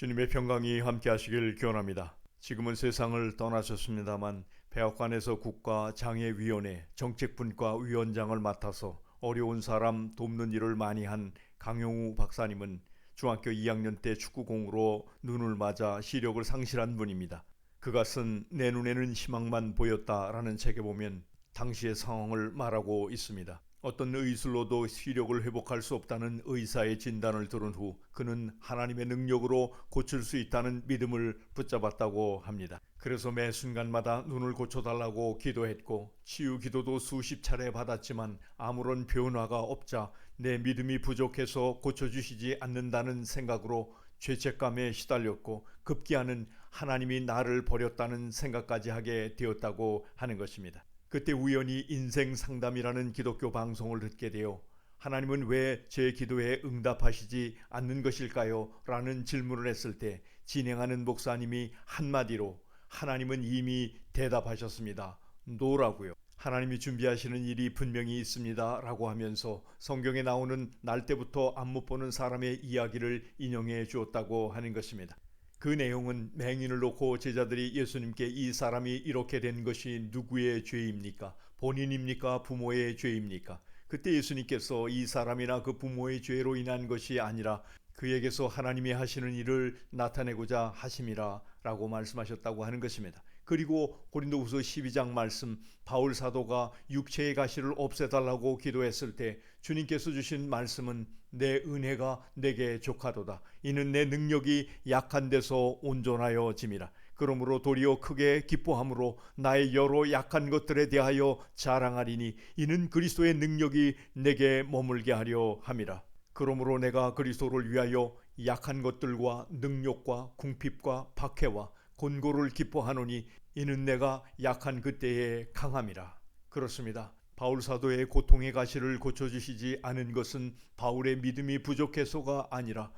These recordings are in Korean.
주님의 평강이 함께 하시길 기원합니다. 지금은 세상을 떠나셨습니다만 백악관에서 국가 장애위원회 정책분과 위원장을 맡아서 어려운 사람 돕는 일을 많이 한 강용우 박사님은 중학교 2학년 때 축구공으로 눈을 맞아 시력을 상실한 분입니다. 그가 쓴 내 눈에는 희망만 보였다라는 책에 보면 당시의 상황을 말하고 있습니다. 어떤 의술로도 시력을 회복할 수 없다는 의사의 진단을 들은 후 그는 하나님의 능력으로 고칠 수 있다는 믿음을 붙잡았다고 합니다. 그래서 매 순간마다 눈을 고쳐달라고 기도했고 치유 기도도 수십 차례 받았지만 아무런 변화가 없자 내 믿음이 부족해서 고쳐주시지 않는다는 생각으로 죄책감에 시달렸고 급기야는 하나님이 나를 버렸다는 생각까지 하게 되었다고 하는 것입니다. 그때 우연히 인생 상담이라는 기독교 방송을 듣게 되어 하나님은 왜 제 기도에 응답하시지 않는 것일까요? 라는 질문을 했을 때 진행하는 목사님이 한마디로 하나님은 이미 대답하셨습니다. 노라고요. 하나님이 준비하시는 일이 분명히 있습니다. 라고 하면서 성경에 나오는 날 때부터 안 못 보는 사람의 이야기를 인용해 주었다고 하는 것입니다. 그 내용은 맹인을 놓고 제자들이 예수님께 이 사람이 이렇게 된 것이 누구의 죄입니까? 본인입니까? 부모의 죄입니까? 그때 예수님께서 이 사람이나 그 부모의 죄로 인한 것이 아니라 그에게서 하나님이 하시는 일을 나타내고자 하심이라 라고 말씀하셨다고 하는 것입니다. 그리고 고린도후서 12장 말씀 바울 사도가 육체의 가시를 없애달라고 기도했을 때 주님께서 주신 말씀은 내 은혜가 내게 족하도다. 이는 내 능력이 약한 데서 온전하여 짐이라. 그러므로 도리어 크게 기뻐함으로 나의 여러 약한 것들에 대하여 자랑하리니 이는 그리스도의 능력이 내게 머물게 하려 함이라. 그러므로 내가 그리스도를 위하여 약한 것들과 능력과 궁핍과 박해와 곤고를 기뻐하노니 이는 내가 약한 그때에 강함이라. 그렇습니다. 바울 사도의 고통의 가시를 고쳐주시지 않은 것은 바울의 믿음이 부족해서가 아니라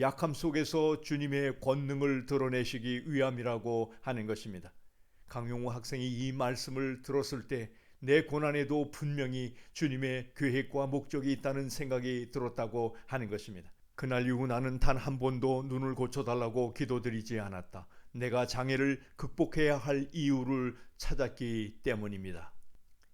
약함 속에서 주님의 권능을 드러내시기 위함이라고 하는 것입니다. 강용우 학생이 이 말씀을 들었을 때 내 고난에도 분명히 주님의 계획과 목적이 있다는 생각이 들었다고 하는 것입니다. 그날 이후 나는 단 한 번도 눈을 고쳐달라고 기도드리지 않았다. 내가 장애를 극복해야 할 이유를 찾았기 때문입니다.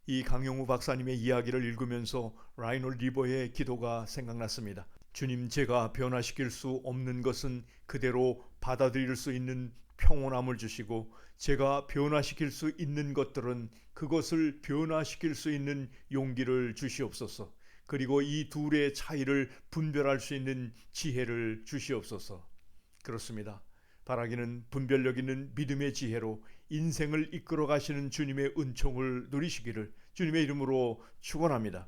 이 강용우 박사님의 이야기를 읽으면서 라이놀 리버의 기도가 생각났습니다. 주님 제가 변화시킬 수 없는 것은 그대로 받아들일 수 있는 평온함을 주시고 제가 변화시킬 수 있는 것들은 그것을 변화시킬 수 있는 용기를 주시옵소서. 그리고 이 둘의 차이를 분별할 수 있는 지혜를 주시옵소서. 그렇습니다. 바라기는 분별력 있는 믿음의 지혜로 인생을 이끌어 가시는 주님의 은총을 누리시기를 주님의 이름으로 축원합니다.